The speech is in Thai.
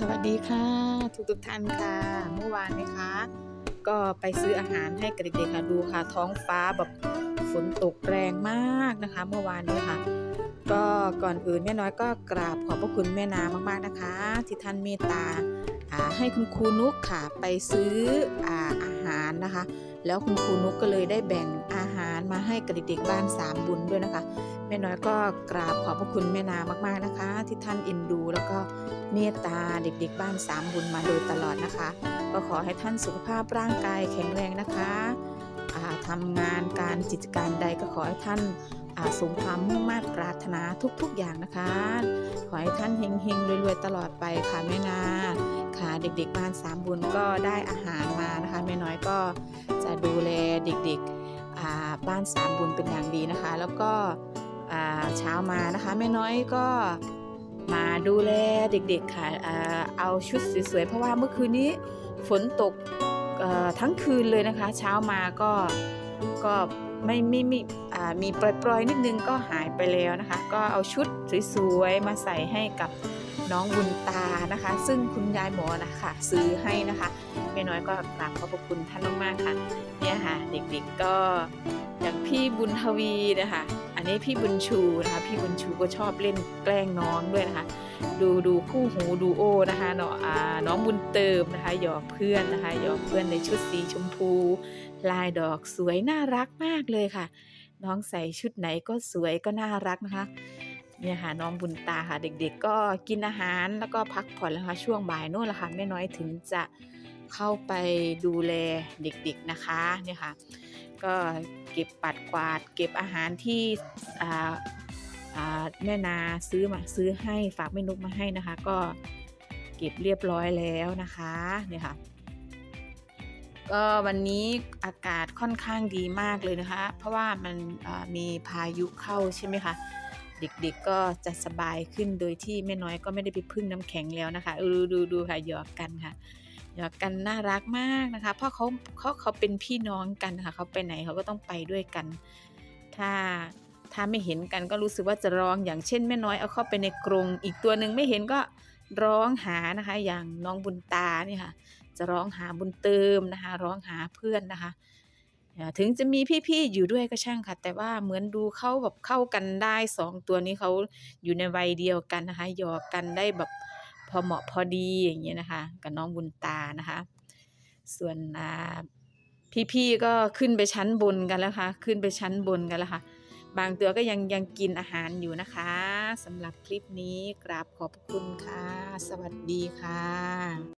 สวัสดีค่ะ ทุกทุกท่านค่ะ เมื่อวานนะคะ ก็ไปซื้ออาหารให้กับเด็กๆค่ะดูค่ะ ท้องฟ้าแบบฝนตกแรงมากนะคะ เมื่อวานนี้ค่ะ ก็ก่อนอื่นแม่น้อยก็กราบขอบพระคุณแม่นามากๆนะคะ ที่ท่านเมตตาให้คุณครูนุกค่ะไปซื้ออาอาหารนะคะ แล้วคุณครูนุกก็เลยได้แบ่ง มาให้กับเด็กๆบ้านสามบุญด้วยนะคะ แม่น้อยก็กราบขอบพระคุณแม่นามากๆนะคะ ที่ท่านเอ็นดู แล้วก็เมตตาเด็กๆบ้านสามบุญมาโดยตลอดนะคะ ก็ขอให้ท่านสุขภาพร่างกายแข็งแรงนะคะอ่าทำงานการกิจการใดก็ขอให้ท่านอ่าสมความมุ่งมั่นปรารถนาทุกๆอย่างนะคะ ขอให้ท่านเฮงๆรวยๆตลอดไปค่ะแม่นาค่ะเด็กๆบ้านสามบุญก็ได้อาหารมานะคะแม่น้อยก็จะดูแลเด็กๆ บ้านสามบุญเป็นอย่างดีนะคะ แล้วก็เช้ามานะคะแม่น้อยก็มาดูแลเด็กๆค่ะเอาชุดสวยๆเพราะว่าเมื่อคืนนี้ฝนตกทั้งคืนเลยนะคะ เช้ามาก็ก็ไม่ไม่ไม่อ่ามีปล่อยๆนิดนึงก็หายไปแล้วนะคะ ก็เอาชุดสวยๆมาใส่ให้กับน้องบุญตานะคะ ซึ่งคุณยายหมอนะคะซื้อให้นะคะ แม่น้อยก็กราบขอบพระคุณท่านมากๆค่ะ เนี่ยค่ะ เด็กๆก็อย่างพี่บุญทวีนะคะอันนี้พี่บุญชูนะคะพี่บุญชูก็ชอบเล่นแกล้งน้องด้วยนะคะ ดูดูคู่หูดูโอนะคะเนาะน้องบุญเติมนะคะหยอกเพื่อนนะคะหยอกเพื่อนในชุดสีชมพู ลายดอกสวยน่ารักมากเลยค่ะ น้องใส่ชุดไหนก็สวยก็น่ารักนะคะเนี่ยค่ะน้องบุญตาค่ะเด็กๆ ก็กินอาหารแล้วก็พักผ่อนแล้วค่ะช่วงบ่ายโน่นละค่ะแม่น้อยถึงจะ เข้าไปดูแลเด็กๆนะคะเนี่ยค่ะก็เก็บปัดกวาด เก็บอาหารที่แม่นาซื้อมาซื้อให้ฝากแม่นุกมาให้นะคะ ก็เก็บเรียบร้อยแล้วนะคะเนี่ยค่ะก็วันนี้อากาศค่อนข้างดีมากเลยนะคะ เพราะว่ามันมีพายุเข้าใช่ไหมคะเด็กๆก็จะสบายขึ้นโดยที่แม่น้อยก็ไม่ได้ไปพึ่งน้ำแข็งแล้วนะคะเออดูดูค่ะหยอกกันค่ะ หยอกกันน่ารักมากนะคะ เพราะเขาเขาเขาเป็นพี่น้องกันค่ะเขาไปไหนเขาก็ต้องไปด้วยกัน ถ้าถ้าไม่เห็นกันก็รู้สึกว่าจะร้องอย่างเช่นแม่น้อยเอาเข้าไปในกรงอีกตัวหนึ่งไม่เห็นก็ร้องหานะคะ อย่างน้องบุญตาเนี่ยค่ะ จะร้องหาบุญเติมนะคะ ร้องหาเพื่อนนะคะถึงจะมีพี่ๆอยู่ด้วยก็ช่างค่ะ แต่ว่าเหมือนดูเข้าแบบเข้ากันได้สองตัวนี้เขาอยู่ในวัยเดียวกันนะคะหยอกกันได้แบบ พอเหมาะพอดีอย่างเงี้ยนะคะ กับน้องบุญตานะคะ ส่วนพี่ๆก็ขึ้นไปชั้นบนกันแล้วค่ะ ขึ้นไปชั้นบนกันแล้วค่ะ บางตัวก็ยังยังกินอาหารอยู่นะคะสำหรับคลิปนี้กราบขอบคุณค่ะ สวัสดีค่ะ